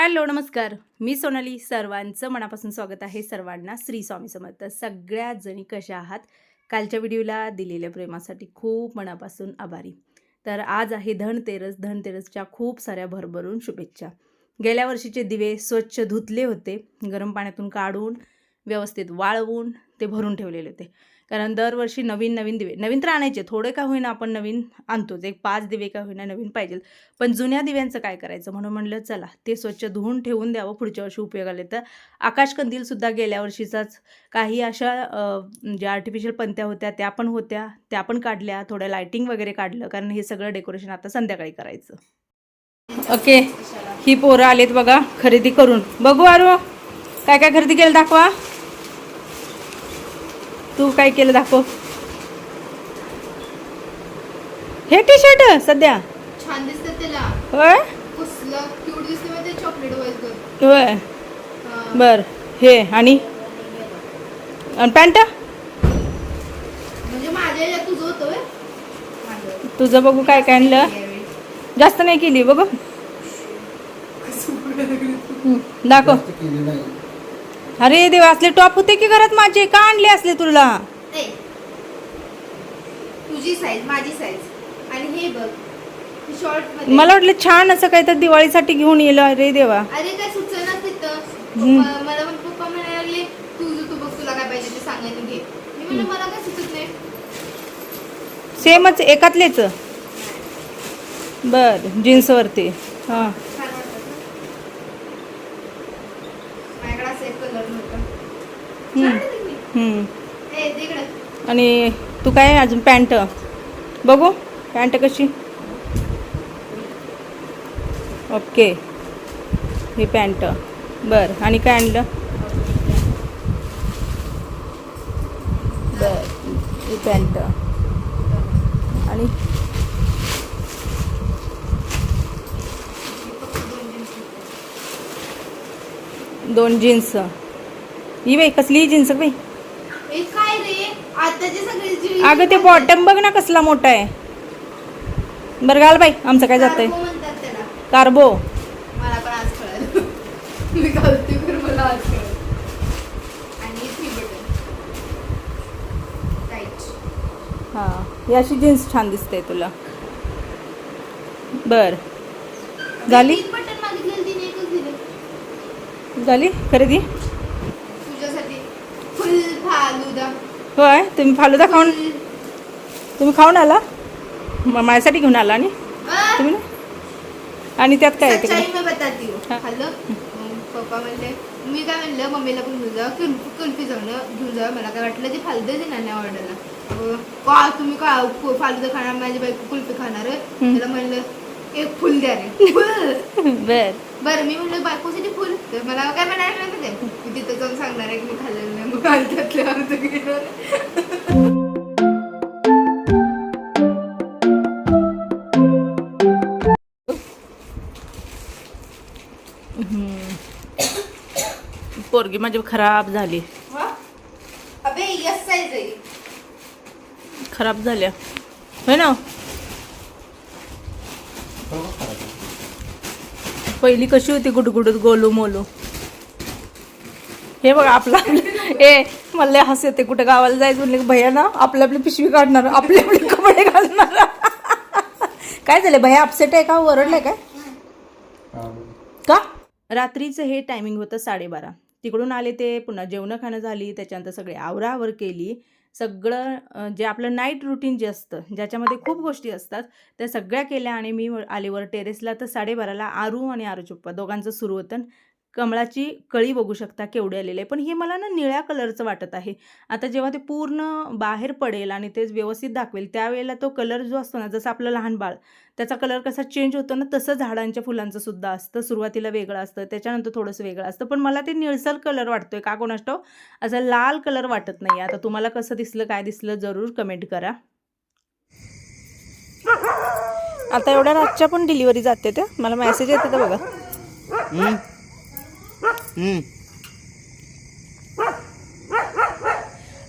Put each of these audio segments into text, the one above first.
Hello नमस्कार. मी सोनाली. सर्वांचं मनापासून स्वागत आहे सर्वांना श्री स्वामी समर्थ. सगळ्या जणी कशा आहात? कालच्या व्हिडिओला दिलेल्या प्रेमासाठी खूप मनापासून आभारी. तर आज आहे धनतेरस धनतेरसच्या खूप साऱ्या भरभरून शुभेच्छा. गेल्या वर्षीचे दिवे स्वच्छ धुतले होते. गरम पाण्यातून काढून व्यवस्थित वाळवून ते भरून ठेवलेले होते. कारण दरवर्षी नवीन नवीन दिवे नवीन तर आणायचे थोडे का होईना आपण नवीन आणतोच एक पाच दिवे का होईना नवीन पाहिजे. पण जुन्या दिव्यांचं काय करायचं? म्हणून म्हणलं चला ते स्वच्छ धुवून ठेवून द्यावं पुढच्या वर्षी उपयोगाला येतं आकाशकंदीलसुद्धा गेल्या वर्षीचाच. काही अशा ज्या म्हणजे आर्टिफिशियल पंत्या होत्या त्या पण होत्या त्या पण काढल्या थोड्या लायटिंग वगैरे काढलं कारण हे सगळं डेकोरेशन आता संध्याकाळी करायचं. ओके ही पोरं आलेत बघा खरेदी करून. बघू आरो काय काय खरेदी केलं दाखवा. तू काय केलं दाखव. हे टी शर्ट सध्या. छान दिसतं त्याला. होय? कसलं क्यूट दिसते माहिती चॉकलेट वाईज होय. बर. हे आणि? आणि पॅन्ट? म्हणजे माझ्या तुझं होतं. तुझं बघू काय काय आणलं. जास्त नाही केली बघू. दाखव. जास्त केली नाही. अरे देवा असले टॉप होते की घरात माझे? का आणले असले तुला? ए, तुझी साईज माझी साईज आणि हे बघ शॉर्टमध्ये. मला वाटलं छान असं काय तर दिवाळीसाठी घेऊन येलं. अरे देवा. अरे काय सुचना तिथं हम्म. पप्पा- मला पण पप्पा म्हणायला लागले तुझं तू बघ तुला काय पाहिजे ते सांगायचं घे. मी म्हणलं मला काय सुचत नाही. सेमच एकातलेच. बर जीन्सवरती. हां छान वाटतं ना? माझ्याकडे असा एक कलर नव्हता हम्म. छान आहे तुम्ही. हं. ए, दे इकडं. आणि तू काय अजून पॅन्ट? बघू पॅन्ट कशी? ओके. ही पॅन्ट. बर. आणि काय आणलं? बर. ही पॅन्ट. आणि? दोन जीन्स. ही बाई कसली जीन्स बाई? ए, काय रे? आताचे सगळे जे- अगं ते बॉटम बघ ना कसला मोठा आहे. बरं घाल बाई आमचं काय जातंय? कार्गो म्हणतात त्याला. कार्बो मला पण आज कळालं. मी घालते तर मला आज कळलं. आणि थ्री बटन राईट हां ही अशी जीन्स छान दिसते तुला. बर. झाली? तीन बटन मागितलेलं तिने एकच दिलं. झाली खरेदी तुझ्यासाठी फुल फालुदा होय तुम्ही फालुदा खाऊन तुम्ही खाऊन आला? मग माझ्यासाठी घेऊन आला आणि? तुम्ही ना आणि त्यात काय मग पप्पा म्हणले मी काय म्हणलं मम्मीला पण घेऊन जा जाऊन घेऊन जा. मला काय वाटलं ते फालुदा देणार नाही ऑर्डरला का तुम्ही का फालुदा खाणार? माझी बायको कुल्फी खाणार. त्याला म्हणलं एक फुल द्या रे. फुल. बर. बरं मी म्हणलं बायकोसाठी फुल. तर मला काय म्हणायला नाही ते? मी तिथं जाऊन सांगणार आहे की मी खाल्लेलं नाही मग अर्ध्यातले अर्ध घेणार पोरगी माझी खराब झाली. खराब झाल्या. होय ना. पहिली कशी होती गुडगुडत गोलू मोलू? हे बघा आपला ए मला हस येते कुठे गावाला जायचं म्हणले भैया ना आपली आपली पिशवी काढणार आपले आपले कपडे घालणार. काय झालं? भैया अपसेट आहे का? ओरडलाय काय? का? रात्रीचं हे टायमिंग होतं साडेबारा. तिकडून आले ते पुन्हा जेवणं खाणं झाली त्याच्यानंतर सगळे आवरावर केली. सगळं जे आपलं नाईट रुटीन जे असतं ज्याच्यामध्ये खूप गोष्टी असतात त्या सगळ्या केल्या आणि मी आलीवर आले वर टेरेसला तर साडेबाराला आरू आणि आरू चुप्पा दोघांचं सुरू होतं. कमळाची कळी बघू शकता केवढी आलेली आहे. पण हे मला ना निळ्या कलरचं वाटत आहे. आता जेव्हा ते पूर्ण बाहेर पडेल आणि ते व्यवस्थित दाखवेल त्यावेळेला तो कलर जो असतो ना जसं आपलं लहान बाळ त्याचा कलर कसा चेंज होतो ना तसं झाडांच्या फुलांचं सुद्धा असतं. सुरुवातीला वेगळं असतं त्याच्यानंतर थोडंसं वेगळं असतं. पण मला ते निळसर कलर वाटतोय. का कोणाष्टो असं लाल कलर वाटत नाही आता तुम्हाला कसं दिसलं काय दिसलं जरूर कमेंट करा. आता एवढ्या रातच्या पण डिलिव्हरी जाते त्या मला मेसेज येते तर बघा.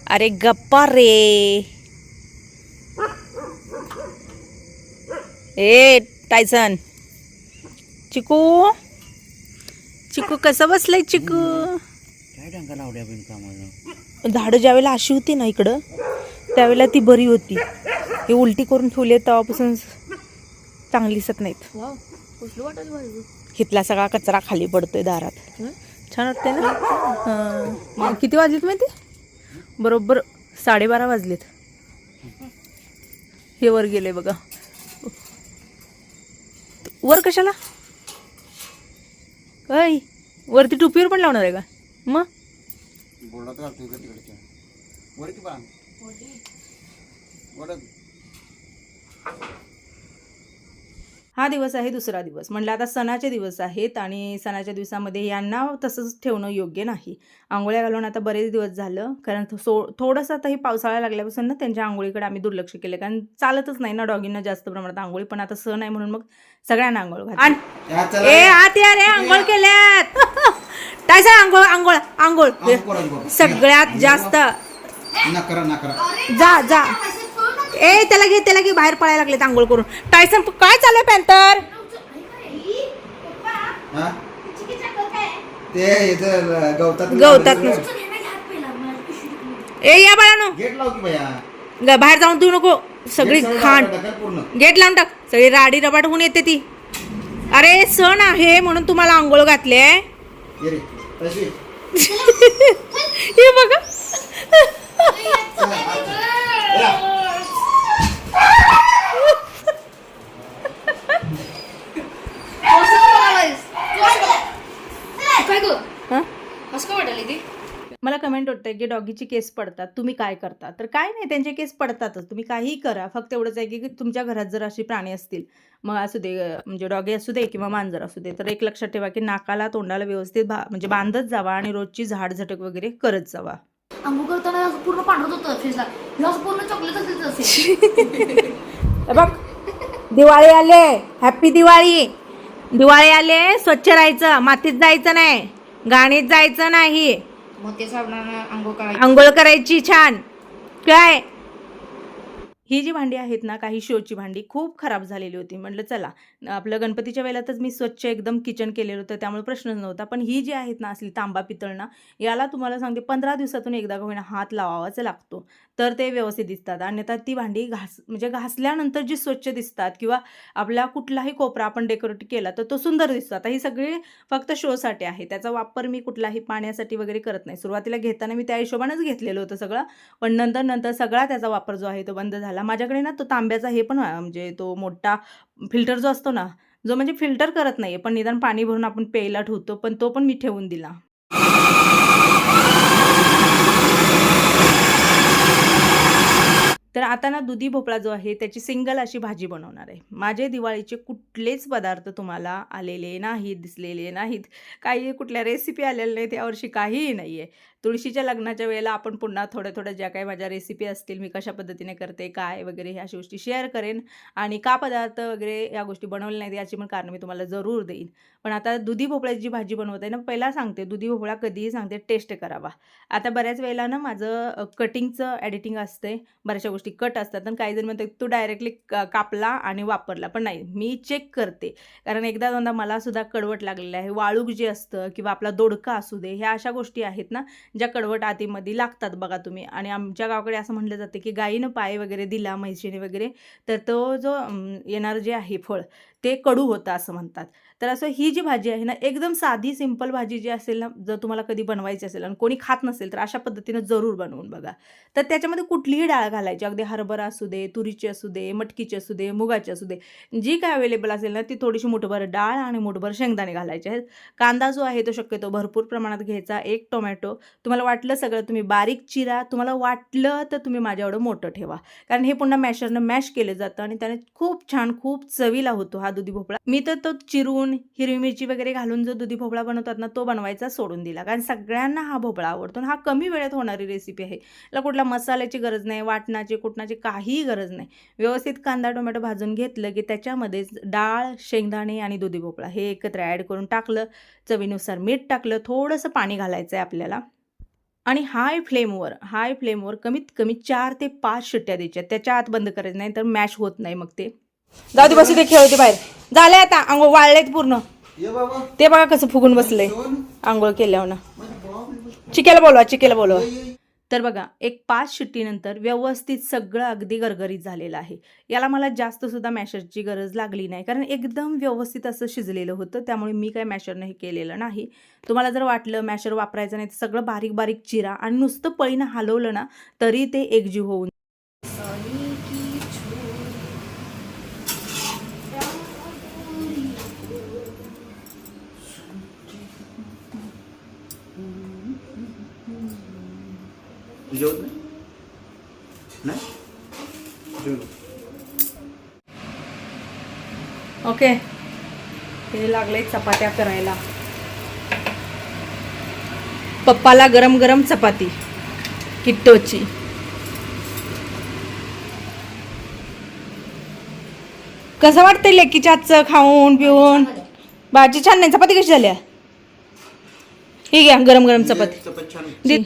अरे गप्पा रे। ए टायसन चिकू. चिकू कसं बसलंय चिकू? काय डंका लावल्या झाडं ज्यावेळेला अशी होती ना इकडं त्यावेळेला ती बरी होती. ही उलटी करून ठेवली तेव्हापासून चांगली दिसत नाहीत. हितला सगळा कचरा खाली पडतोय दारात. छान वाटतंय ना? हां. मग किती वाजलेत माहिती? बरोबर साडेबारा वाजलेत. हे वर गेले बघा. वर कशाला? काय वरती टोपीवर पण लावणार आहे का? मग? बोर्डात घालतो इकडे तिकडच्या वर की बाण बोर्डात. हा दिवस आहे दुसरा दिवस. म्हणलं आता सणाचे दिवस आहेत आणि सणाच्या दिवसामध्ये यांना तसंच ठेवणं योग्य नाही. आंघोळ्या घालून आता बरेच दिवस झालं. कारण सो थोडंसं आता हे पावसाळा लागल्यापासून ना त्यांच्या आंघोळीकडे आम्ही दुर्लक्ष केलं. कारण चालतच नाही ना डॉगींना जास्त प्रमाणात आंघोळी. पण आता सण आहे म्हणून मग सगळ्यांना आंघोळ घाल. ए आत या रे आंघोळ केल्यात. काय सांग आंघोळ आंघोळ आंघोळ. सगळ्यात जास्त. जा जा. ए त्याला घे त्याला घे बाहेर पळायला लागलेत आंघोळ करून. टायसन काय चालू पॅन्थर हा? ते गवतात गवतात ए या बाळानो. गेट लाव की भैया? ग- बाहेर जाऊन देऊ नको. सगळी खाण गेट लावून टाक. सगळी राडी रबाट होऊन येते ती. अरे सण आहे म्हणून तुम्हाला आंघोळ घातले हे बघा काय गो हं? असं काय वाटायला ती मला कमेंट होते की डॉगीची केस पडतात. तुम्ही काय करता? तर काय नाही त्यांचे केस पडतातच. तुम्ही काहीही करा. फक्त एवढंच आहे की तुमच्या घरात जर अशी प्राणी असतील मग असू दे म्हणजे डॉगी असू दे किंवा मांजर असू दे तर एक लक्षात ठेवा की नाकाला तोंडाला व्यवस्थित म्हणजे बांधत जावा आणि रोजची झाड झटक वगैरे करत जावा. करताना असं पूर्ण पांढरत होतं फेसला हे असं पूर्ण चॉकलेट असेल हे बघ दिवाळी आले हॅपी दिवाळी. दिवाळी आले स्वच्छ राहायचं मातीत जायचं नाही गाणीत जायचं नाही. मग ते साबणानं आंघोळ करायची. आंघोळ करायची छान. काय? ही जी भांडी आहेत ना काही शोची भांडी खूप खराब झालेली होती. म्हटलं चला आपलं गणपतीच्या वेळेलातच मी स्वच्छ एकदम किचन केलेलं होतं त्यामुळे प्रश्नच नव्हता. पण ही जी आहेत ना असली तांबा पितळ ना याला तुम्हाला सांगते पंधरा दिवसातून एकदा होईना हात लावावाच लागतो. तर ते व्यवस्थित दिसतात. आणि आता ती भांडी घास म्हणजे घासल्यानंतर जी स्वच्छ दिसतात किंवा आपला कुठलाही कोपरा आपण डेकोरेट केला तर तो सुंदर दिसतो. आता ही सगळी फक्त शोसाठी आहे. त्याचा वापर मी कुठलाही पाण्यासाठी वगैरे करत नाही. सुरुवातीला घेताना मी त्या हिशोबानेच घेतलेलं होतं सगळं. पण नंतर नंतर सगळा त्याचा वापर जो आहे तो बंद झाला. माझ्याकडे ना तो तांब्याचा हे पण म्हणजे तो मोठा फिल्टर जो असतो ना जो म्हणजे फिल्टर करत नाही पण निदान पाणी भरून आपण प्यायला ठेवतो पण तो पण मी ठेवून दिला. तर आता ना दुधी भोपळा जो आहे त्याची सिंगल अशी भाजी बनवणार आहे. माझे दिवाळीचे कुठलेच पदार्थ तुम्हाला आलेले नाहीत दिसलेले नाहीत. काही कुठल्या रेसिपी आलेल्या नाहीत यावर्षी काहीही नाही आहे तुळशीच्या लग्नाच्या वेळेला आपण पुन्हा थोड्या थोड्या ज्या काही माझ्या रेसिपी असतील मी कशा पद्धतीने करते काय वगैरे ह्या गोष्टी शेअर करेन. आणि का पदार्थ वगैरे या गोष्टी बनवल्या नाहीत याची पण कारण मी तुम्हाला जरूर देईन. पण आता दुधी भोपळ्याची जी भाजी बनवत आहे ना पहिला सांगते दुधी भोपळा कधीही सांगते टेस्ट करावा. आता बऱ्याच वेळेला ना माझं कटिंगचं एडिटिंग असते. बऱ्याचशा गोष्टी कट असतात आणि काही जण म्हणते तू डायरेक्टली कापला आणि वापरला. पण नाही मी चेक करते. कारण एकदा दोनदा मला सुद्धा कडवट लागलेलं आहे. वाळूक जे असतं किंवा आपला दोडका असू दे ह्या अशा गोष्टी आहेत ना ज्या कडवट आतीमध्ये लागतात बघा तुम्ही. आणि आमच्या गावाकडे असं म्हटलं जाते की गाईनं पाय वगैरे दिला म्हैशीने वगैरे तर तो जो येणार जे आहे फळ ते कडू होतं असं म्हणतात. तर असं ही जी भाजी आहे ना एकदम साधी सिंपल भाजी जी असेल ना जर तुम्हाला कधी बनवायची असेल आणि कोणी खात नसेल तर अशा पद्धतीनं जरूर बनवून बघा. तर त्याच्यामध्ये कुठलीही डाळ घालायची अगदी हरभरा असू दे तुरीची असू दे मटकीची असू दे मुगाची असू दे जी काय अवेलेबल असेल ना ती थोडीशी मुठभर डाळ आणि मुठभर शेंगदाणे घालायचे आहेत. कांदा जो आहे तो शक्यतो भरपूर प्रमाणात घ्यायचा एक टोमॅटो. तुम्हाला वाटलं सगळं तुम्ही बारीक चिरा तुम्हाला वाटलं तर तुम्ही माझ्या एवढं मोठं ठेवा. कारण हे पुन्हा मॅशरनं मॅश केलं जातं आणि त्याने खूप छान खूप चवीला होतो हा दुधी भोपळा. मी तर तो चिरून हिरवी मिरची वगैरे घालून जो दुधी भोपळा बनवतात ना तो बनवायचा सोडून दिला. कारण सगळ्यांना हा भोपळा आवडतो हा कमी वेळेत होणारी रेसिपी आहे. याला कुठला मसाल्याची गरज नाही वाटणाची कुटणाची काहीही गरज नाही. व्यवस्थित कांदा टोमॅटो भाजून घेतलं की त्याच्यामध्येच डाळ शेंगदाणे आणि दुधी भोपळा हे एकत्र ॲड करून टाकलं. चवीनुसार मीठ टाकलं थोडंसं पाणी घालायचं आहे आपल्याला. आणि हाय फ्लेमवर हाय फ्लेमवर कमीत कमी चार ते पाच शिट्ट्या द्यायच्या. त्याच्या आत बंद करायचं नाही तर मॅश होत नाही मग ते. जाऊ दे बसू दे खेळते बाहेर. झाले आता अंघोळ वाळलेत पूर्ण. ते बघा कसं फुगून बसलंय आंघोळ केल्यावर ना. चिकेला बोलवा चिकेला बोलवा. तर बघा एक पाच शिट्टीनंतर व्यवस्थित सगळं अगदी गरगरीत झालेलं आहे. याला मला जास्त सुद्धा मॅशरची गरज लागली नाही. कारण एकदम व्यवस्थित असं शिजलेलं होतं त्यामुळे मी काय मॅशरनं हे केलेलं नाही. तुम्हाला जर वाटलं मॅशर वापरायचं नाही तर सगळं बारीक बारीक चिरा आणि नुसतं पळीनं हलवलं ना तरी ते एकजीव होऊन जेवत नाही? जेवलो. ओके. हे लागले चपात्या करायला. पप्पाला गरम गरम चपाती किट्टोची. कसं वाटतंय लेकीच्या हातचं खाऊन पिऊन? भाजी छान नाही चपाती कशी झाल्या ही घ्या गरम गरम चपाती. चपाती छान दे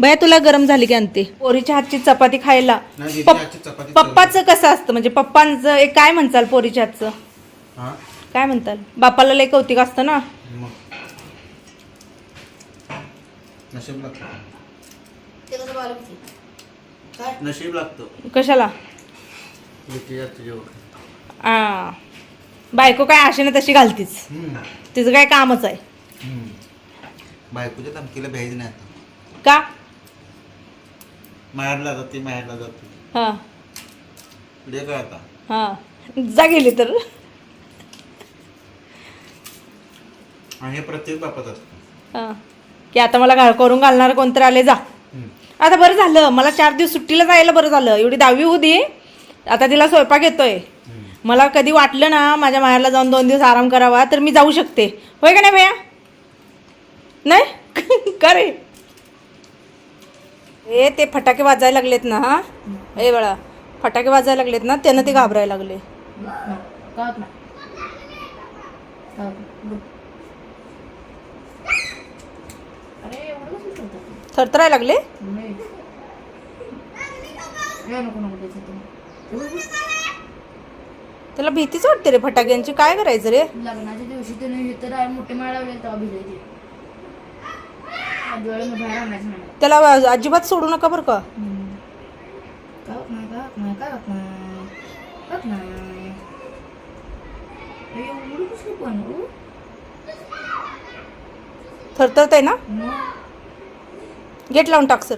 बया तुला गरम झाली की आणते. पोरीच्या हातची चपाती खायला. नाही, दीदी पप- हातची चपाती पप्पाचं कसं असतं? म्हणजे पप्पांचं एक काय म्हणचाल पोरीच्या हातचं? हा? काय म्हणताल? बापाला लय कौतिक असतं ना? मग? नशीब लागतं. ते कसं बारीक होती? काय? नशीब लागतं. कशाला? जेवण आ, बायको काय आशेने तशी घालतीच. हम्म. तिचं काय कामच आहे. हम्म. बायकोच्या धमकीला भ्यायचं नाही आता. का? माहेरला जाते माहेरला जाते. हां. पुढे काय आता? हां. जा गेली तर. आणि हे प्रत्येक बापात असतं. हां. की आता मला घाल करून घालणार कोणतरी आले जा. हम्म. आता बरं झालं मला चार दिवस सुट्टीला जायला बरं झालं. एवढी दहावी दे. आता तिला स्वयंपाक येतोय. हम्म. मला कधी वाटलं ना माझ्या माहेरला जाऊन दोन दिवस आराम करावा तर मी जाऊ शकते. होय का नाही भैया? नाही? का रे ए ते फटाके वाजायला लागलेत ना हा? ए बाळा फटाके वाजायला लागलेत ना त्यानं ते घाबरायला लागले. थरथराय लागले? नाही. त्याला भीतीच वाटते रे फटाक्यांची? काय करायचं रे? लग्नाच्या दिवशी त्याने मोठे माळ लावले तेव्हा भिजायचे दिवाळीला बाहेर आणायचं नाही त्याला अजिबात सोडू नका बरं का? थरथरत आहे ना गेट लावून टाक सर.